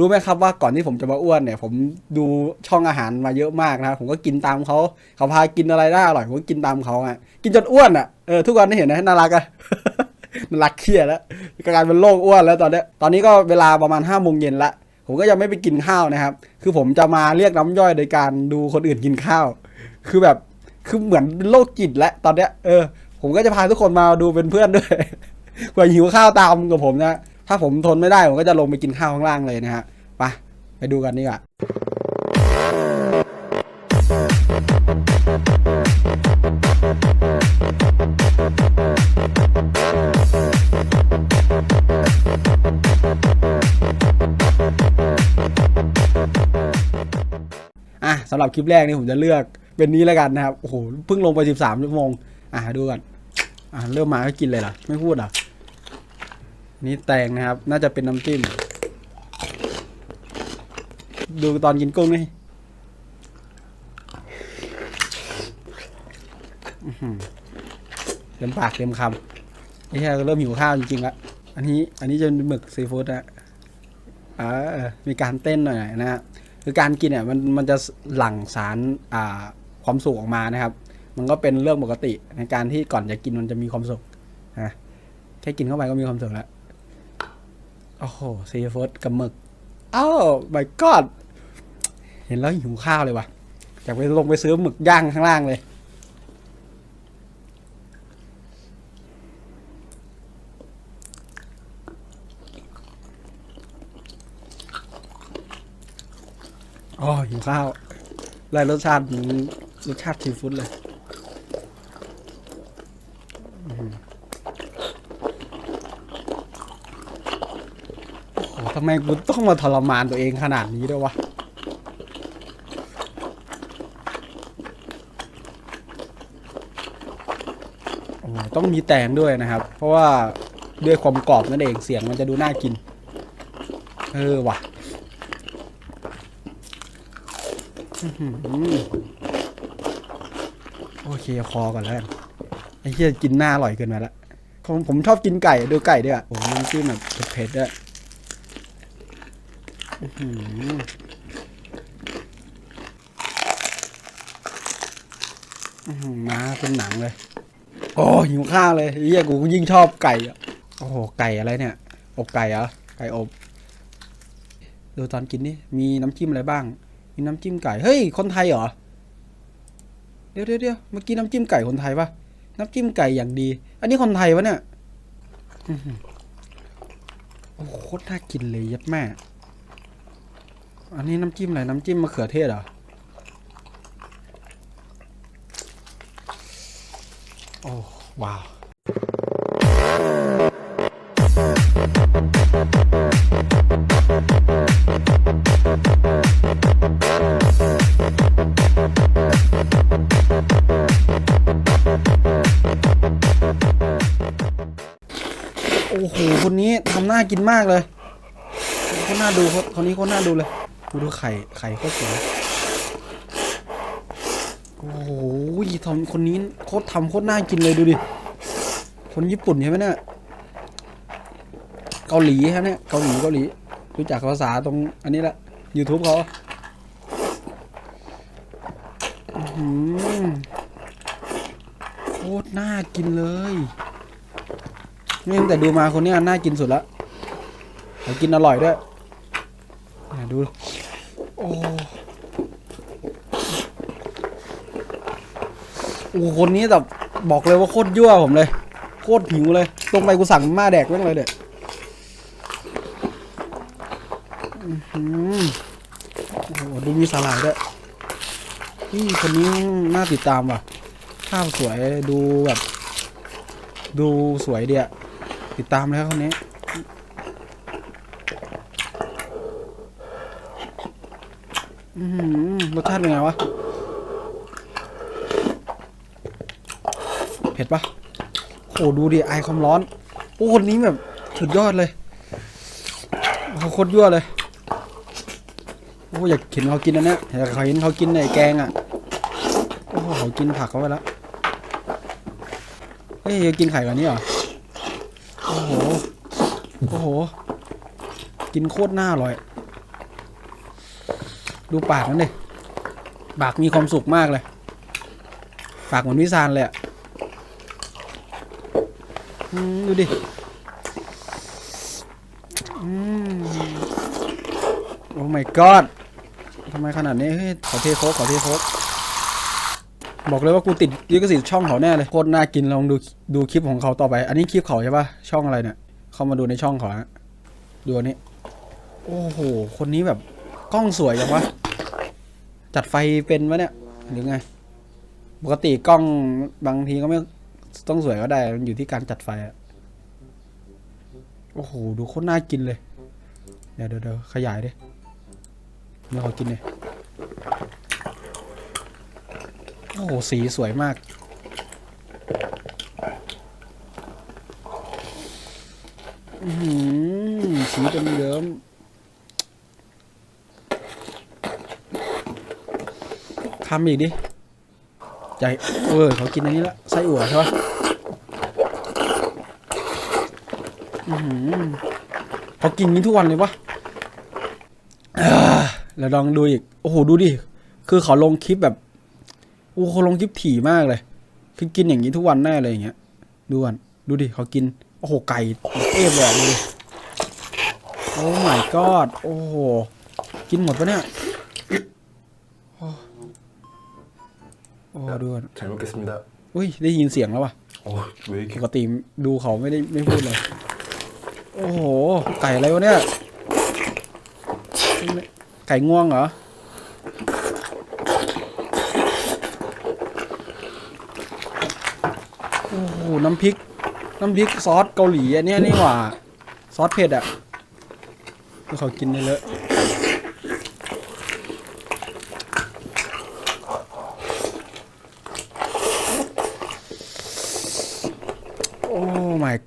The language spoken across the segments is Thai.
รู้ไหมครับว่าก่อนที่ผมจะมาอ้วนเนี่ย ผมดูช่องอาหารมาเยอะมากนะผมก็กินตามเขาเขาพากินอะไรได้อร่อยผมก็กินตามเขาอะกินจนอ้วนอะเออทุกวันนี้เห็นนะน่ารักอะน่ารักเครียดแล้วกลายเป็นโรคอ้วนแล้วตอนนี้ตอนนี้ก็เวลาประมาณห้าโมงเย็นละผมก็ยังไม่ไปกินข้าวนะครับ คือผมจะมาเรียกน้ำย่อยโดยการดูคนอื่นกินข้าว คือแบบคือเหมือนโรคจิตแล้วตอนเนี้ยเออ ผมก็จะพาทุกคนมาดูเป็นเพื่อนด้วยเผื่อหิวข้าวตามกับผมนะ ถ้าผมทนไม่ได้ผมก็จะลงไปกินข้าวข้างล่างเลยนะฮะไปไปดูกันดีกว่าอะสำหรับคลิปแรกนี่ผมจะเลือกเป็นนี้แล้วกันนะครับ โอ้โห เพิ่งลงไป 13ชั่วโมง อะ ดูกัน อะ เริ่มมาก็กินเลยเหรอ ไม่พูดเหรอ นี่แตงนะครับ น่าจะเป็นน้ำจิ้ม ดูตอนกินกุ้งนี่เต็มปากเต็มคำไอ้แค่เริ่มหิวข้าวจริงๆละอันนี้ อันนี้จะเป็นหมึกซีฟู้ดนะอ่ามีการเต้นหน่อยนะฮะคือการกินเนี่ยมันมันจะหลั่งสารอ่าความสุขออกมานะครับ มันก็เป็นเรื่องปกติในการที่ก่อนจะกินมันจะมีความสุขนะแค่กินเข้าไปก็มีความสุขแล้ว โอ้โหซีฟู้ดกับหมึกอ้าว my god เห็นแล้วหิวข้าวเลยว่ะอยากไปลงไปซื้อหมึกย่างข้างล่างเลย อ๋อหิวข้าวไล่รสชาติรสชาติซีฟู้ดเลยอื้อหือโอ้โหทำไมกูต้องมาทรมานตัวเองขนาดนี้ด้วยวะ ต้องมีแตงด้วยนะครับ เพราะว่าด้วยความกรอบนั่นเองเสียงมันจะดูน่ากิน เออว่ะอือหือโอเคคอก่อนแล้วกันไอ้เหี้ยกินหน้าอร่อยเกินไปละผมผมชอบกินไก่ดูไก่ด้วยอะโอ้โหน้ำจิ้มแบบเผ็ดๆด้วย มาเป็นหนังเลย โอ้หิวข้าวเลยเหี้ยกูยิ่งชอบไก่อะโอ้โหไก่อะไรเนี่ย อบไก่เหรอไก่อบดูตอนกินนี่มีน้ำจิ้มอะไรบ้าง มีน้ำจิ้มไก่เฮ้ยคนไทยเหรอเดี๋ยวเดี๋ยวเดี๋ยวเมื่อกี้น้ำจิ้มไก่คนไทยปะน้ำจิ้มไก่อย่างดี อันนี้คนไทยวะเนี่ยโอ้โหโคตรน่ากินเลยยัดแม่ อันนี้น้ำจิ้มอะไรน้ำจิ้มมะเขือเทศเหรอโอ้ว้าวโอ้โหคนนี้ทำหน้ากินมากเลยคนน่าดูคนคนนี้คนน่าดูเลย ดูดูไข่ไข่โคตรสวยโอ้โหทำคนนี้โคตรทำโคตรน่ากินเลยดูดิ คนญี่ปุ่นใช่ไหมเนี่ย เกาหลีครับเนี่ย เกาหลีเกาหลี รู้จักภาษาตรงอันนี้แหละ YouTube เขาโคตรน่ากินเลยนี่ตั้งแต่ดูมาคนนี้น่ากินสุดละกินอร่อยด้วย เนี่ยดู โอ้ โอ้คนนี้แบบบอกเลยว่าโคตรยั่วผมเลย โคตรหิวเลย ลงไปกูสั่งมาแดกแม่งเลยเด็ดอื้อหือโอ้โหดูมีสาหร่ายด้วยนี่คนนี้น่าติดตามว่ะ ภาพสวยดูแบบ ดูสวยเดียติดตามแล้วคนนี้ อื้อหือรสชาติเป็นไงวะ เผ็ดปะโหดูดิไอความร้อน โอ้คนนี้แบบสุดยอดเลยโอ้โคตรยั่วเลย โอ้อยากเห็นเขากินอันเนี้ยอยากเห็นเขากินในแกงอะ โอ้โหเขากินผักเขาไปแล้วเฮ้ยจะกินไข่ก่อนนี้เหรอ โอ้โห โอ้โห กินโคตรหน่าอร่อย ดูปากนั่นดิปากมีความสุขมากเลย ปากเหมือนวิซานเลยอะดูดิโอ้ my god ทำไมขนาดนี้ เฮ้ย ขอเทโคกขอเทโคกบอกเลยว่ากูติดลิขสิทธิ์ช่องเขาแน่เลย โคตรน่ากินลองดูดูคลิปของเขาต่อไป อันนี้คลิปเขาใช่ปะช่องอะไรเนี่ย เข้ามาดูในช่องเขาฮะดูอันนี้ โอ้โห คนนี้แบบกล้องสวยจังวะ จัดไฟเป็นวะเนี่ยหรือไง ปกติกล้องบางทีก็ไม่ต้องสวยก็ได้ มันอยู่ที่การจัดไฟอะโอ้โห ดูโคตรน่ากินเลย เดี๋ยวเดี๋ยวขยายดิเดี๋ยวขอกินเลยโอ้โห สีสวยมาก อือหือสีเดิมเดิม คำอีกดิใจเออเขากินอันนี้ละไส้อั่วใช่ปะเขากินนี้ทุกวันเลยวะแล้วลองดูอีก โอ้โห ดูดิ คือเขาลงคลิปแบบ โอ้เขาลงคลิปถี่มากเลย คือกินอย่างนี้ทุกวันแน่เลยอย่างเงี้ย ดูก่อนดูดิ เขากิน โอ้โห ไก่ เอฟเลยดูดิโอ้ my god โอ้โห กินหมดปะเนี่ย โอ้ โอ้ดูก่อน 잘 먹겠습니다. อุ้ย ได้ยินเสียงแล้วว่ะ 어, 왜 이렇게 ปกติดูเขาไม่ได้ไม่พูดเลย โอ้โห ไก่อะไรวะเนี่ย ไก่ง่วงเหรอ โอ้โห น้ำพริก น้ำพริกซอสเกาหลีอันเนี้ยนี่หว่า ซอสเผ็ดอ่ะคือเขากินได้เลอ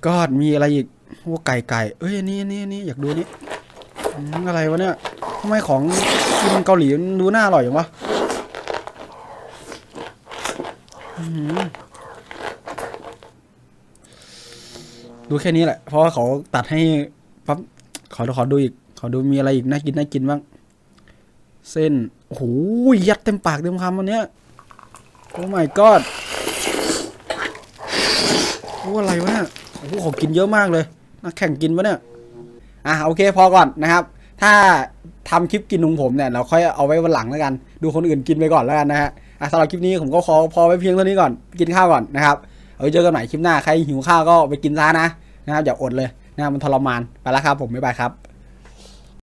my god มีอะไรอีกโอ้ไก่ไก่เอ้ยนี่นี่นี่อยากดูนี่อะไรวะเนี่ยทำไมของกินเกาหลีดูน่าอร่อยอย่างวะอือหือดูแค่นี้แหละ เพราะว่าเขาตัดให้ปั๊บขอขอดูอีก ขอดูมีอะไรอีกน่ากินน่ากินบ้าง เส้นโอ้โหยัดเต็มปากเต็มคำวันเนี้ยโอ้ my god โอ้อะไรวะเนี่ย อ้โหเขากินเยอะมากเลยนักแข่งกินปะเนี่ยอะโอเคพอก่อนนะครับ ถ้าทำคลิปกินของผมเนี่ยเราค่อยเอาไว้วันหลังแล้วกัน ดูคนอื่นกินไปก่อนแล้วกันนะฮะอะสำหรับคลิปนี้ผมก็ขอพอไว้เพียงเท่านี้ก่อนกินข้าวก่อนนะครับเอาไว้เจอกันใหม่คลิปหน้าใครหิวข้าวก็ไปกินซะนะนะครับอย่าอดเลยนะครับมันทรมานไปแล้วครับผมบ๊ายบายครับ